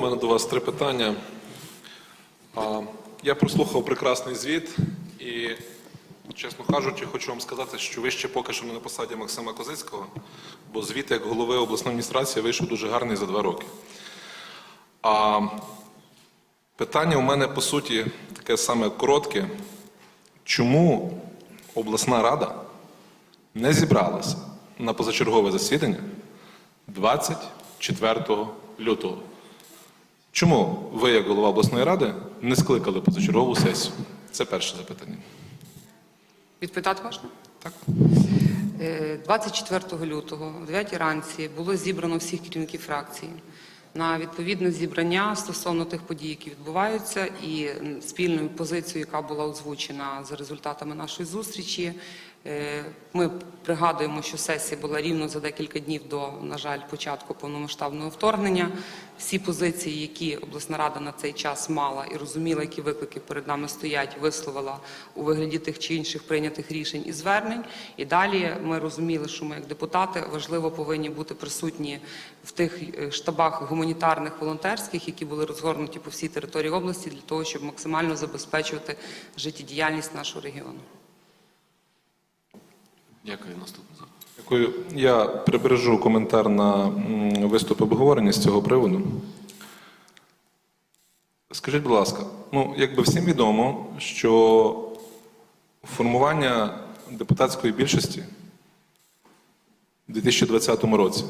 У мене до вас три питання. Я прослухав прекрасний звіт і, чесно кажучи, хочу вам сказати, що ви ще поки що не на посаді Максима Козицького, бо звіт як голови обласної адміністрації вийшов дуже гарний за два роки. А питання у мене по суті таке саме коротке. Чому обласна рада не зібралася на позачергове засідання 24 лютого? Чому ви, як голова обласної ради, не скликали позачергову сесію? Це перше запитання. Відпитати можна? Так. Е, 24 лютого, о 9 ранці, було зібрано всіх керівників фракцій на відповідне зібрання стосовно тих подій, які відбуваються, і спільною позицією, яка була озвучена за результатами нашої зустрічі. Е, Ми пригадуємо, що сесія була рівно за декілька днів до, на жаль, початку повномасштабного вторгнення. Всі позиції, які обласна рада на цей час мала і розуміла, які виклики перед нами стоять, висловила у вигляді тих чи інших прийнятих рішень і звернень. І далі ми розуміли, що ми, як депутати, важливо повинні бути присутні в тих е, штабах гуманітарних волонтерських, які були розгорнуті по всій території області, для того, щоб максимально забезпечувати життєдіяльність нашого регіону. Дякую. Наступне запитання. Дякую. Я прибережу коментар на виступ обговорення з цього приводу. Скажіть, будь ласка, ну, якби всім відомо, що формування депутатської більшості у 2020 році,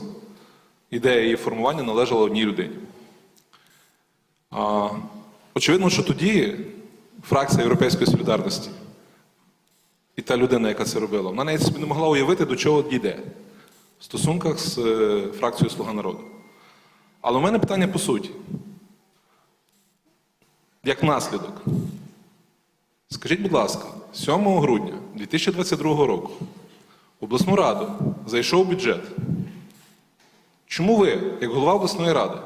ідея її формування належала одній людині. Очевидно, що тоді фракція Європейської солідарності і та людина, яка це робила, вона навіть собі не могла уявити, до чого дійде в стосунках з е, фракцією Слуга народу. Але у мене питання по суті. Як наслідок, скажіть, будь ласка, 7 грудня 2022 року в обласну раду зайшов бюджет. Чому ви, як голова обласної ради,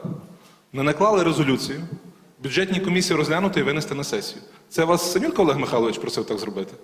не наклали резолюцію, бюджетній комісії розглянути і винести на сесію? Це вас Семюлько Олег Михайлович просив так зробити?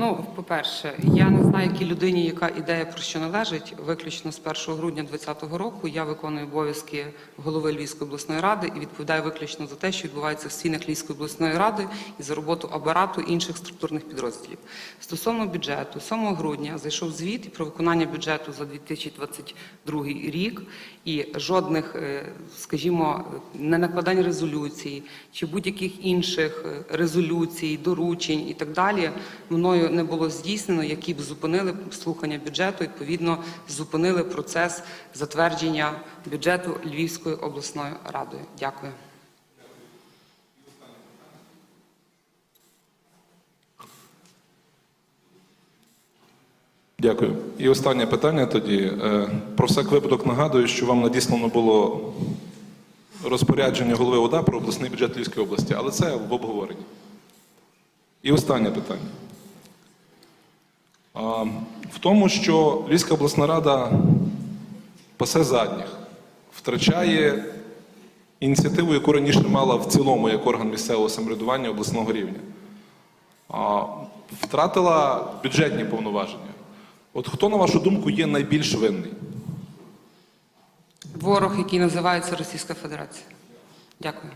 Ну, по-перше, я не знаю, якій людині, яка ідея про що належить. Виключно з 1 грудня 2020 року я виконую обов'язки голови Львівської обласної ради і відповідаю виключно за те, що відбувається в стінах Львівської обласної ради і за роботу апарату інших структурних підрозділів. Стосовно бюджету, 7 грудня зайшов звіт про виконання бюджету за 2022 рік, і жодних, е, скажімо, не накладань резолюцій чи будь-яких інших е, резолюцій, доручень і так далі мною не було здійснено, які б зупинили слухання бюджету, відповідно зупинили процес затвердження бюджету Львівською обласною радою. Дякую. Дякую. І останнє питання тоді. Е, Про всяк випадок нагадую, що вам надіслано було розпорядження голови ОДА про обласний бюджет Львівської області, але це в обговоренні. І останнє питання. В тому, що Львівська обласна рада пасе задніх, втрачає ініціативу, яку раніше мала в цілому як орган місцевого самоврядування обласного рівня. Втратила бюджетні повноваження. От хто, на вашу думку, є найбільш винний? Ворог, який називається Російська Федерація. Дякую.